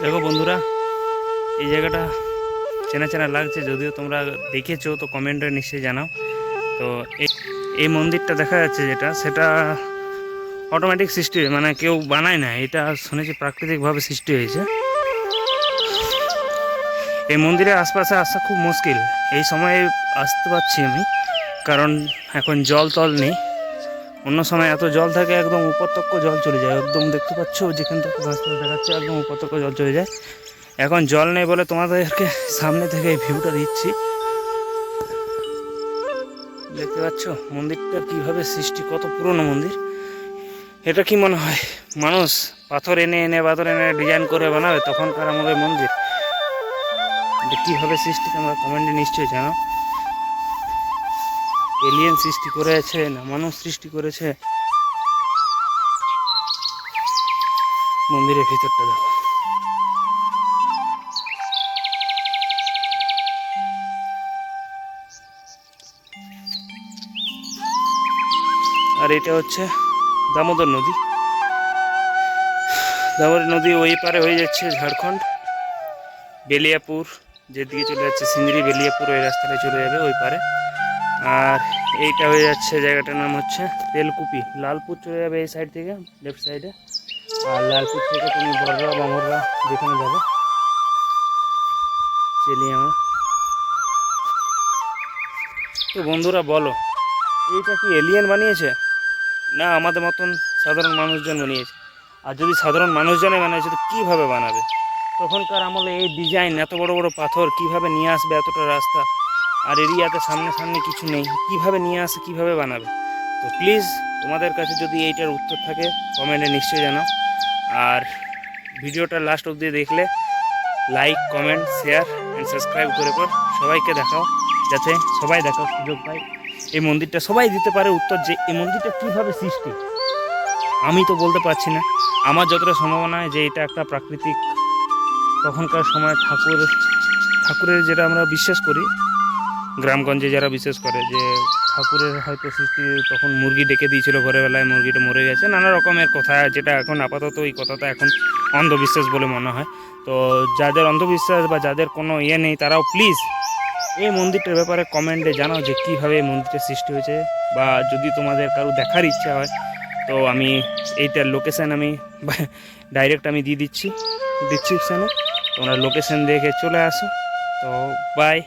দেখো বন্ধুরা এই জায়গাটা চেনা চেনা লাগছে, যদিও তোমরা দেখেছ, তো কমেন্টে নিশ্চয়ই জানাও। তো এই মন্দিরটা দেখা যাচ্ছে যেটা, সেটা অটোমেটিক সৃষ্টি মানে কেউ বানায় না, এটা শুনেছি প্রাকৃতিকভাবে সৃষ্টি হয়েছে। এই মন্দিরের আশপাশে আসা খুব মুশকিল, এই সময়ে আসতে পারছি আমি, কারণ এখন জল তল নেই। অন্য সময় এত জল থাকে, একদম উপত্যক্ষ জল চলে যায়, একদম দেখতে পাচ্ছ, যেখান থেকে রাস্তা দেখাচ্ছে, একদম উপত্যক্ষ জল চলে যায়। এখন জল নেই বলে তোমাদেরকে সামনে থেকে এই ভিউটা দিচ্ছি। দেখতে পাচ্ছ মন্দিরটা কীভাবে সৃষ্টি, কত পুরনো মন্দির। এটা কি মনে হয় মানুষ পাথর এনে এনে, পাথর এনে ডিজাইন করে বানাবে? তখনকার আমাদের মন্দির। এটা কীভাবে সৃষ্টি তোমরা কমেন্টে নিশ্চয়ই জানো এলিয়েন সৃষ্টি করেছে না মানুষ সৃষ্টি করেছে? মন্দিরের ভিতরটা দেখো। আর এটা হচ্ছে দামোদর নদী। দামোদর নদী ওই পারে হয়ে যাচ্ছে ঝাড়খণ্ড। বেলিয়াপুর, যেদিকে চলে যাচ্ছে সিন্দ্রি, বেলিয়াপুর ওই রাস্তাটায় চলে যাবে ওই পারে। আর এইটা হয়ে যাচ্ছে জায়গাটার নাম হচ্ছে তেলকুপি। লালপুর চলে যাবে এই সাইড থেকে লেফট সাইডে আর লালপুর থেকে তুমি বড়রা বামররা যেখানে যাবে। চেলিয়ামা তো বন্ধুরা বলো, এইটা কি এলিয়েন বানিয়েছে? না, আমাদের মতন সাধারণ মানুষজন বানিয়েছে আর যদি সাধারণ মানুষজনে বানিয়েছে তো কীভাবে বানাবে? তখনকার আমলে এই ডিজাইন এত বড় বড় পাথর, কীভাবে নিয়ে আসবে এতটা রাস্তা? আর এরিয়াতে সামনে সামনে কিছু নেই, কীভাবে নিয়ে আসে, কীভাবে বানাবে? তো প্লিজ তোমাদের কাছে যদি এইটার উত্তর থাকে কমেন্টে নিশ্চয়ই জানাও। আর ভিডিওটা লাস্ট অবধি দেখলে like comment share and subscribe করে পর সবাইকে দেখাও, যাতে সবাই দেখাও সুযোগ পায়। এই মন্দিরটা সবাই দিতে পারে উত্তর যে এই মন্দিরটা কীভাবে সৃষ্টি? আমি তো বলতে পারছি না। আমার যতটা সম্ভাবনা যে এটা একটা প্রাকৃতিক তখনকার সময় ঠাকুর, ঠাকুরের যেটা আমরা বিশ্বাস করি, গ্রামগঞ্জে যারা বিশ্বাস করে যে ঠাকুরের হয়তো সৃষ্টি তখন মুরগি ডেকে দিয়েছিল ঘরের বেলায়, মুরগিটা মরে গেছে, নানা রকমের কথা যেটা এখন আপাতত এই কথাটা এখন অন্ধবিশ্বাস বলে মনে হয়। তো যাদের অন্ধবিশ্বাস বা যাদের কোনো ইয়ে নেই, তারাও প্লিজ এই মন্দিরটার ব্যাপারে কমেন্টে জানাও যে কীভাবে এই মন্দিরটা সৃষ্টি হয়েছে বা যদি তোমাদের কারও দেখার ইচ্ছা হয়, তো আমি এইটার লোকেশান আমি ডাইরেক্ট আমি দিয়ে দিচ্ছি ডিসক্রিপশানে তোমরা লোকেশান দেখে চলে আসো। তো বাই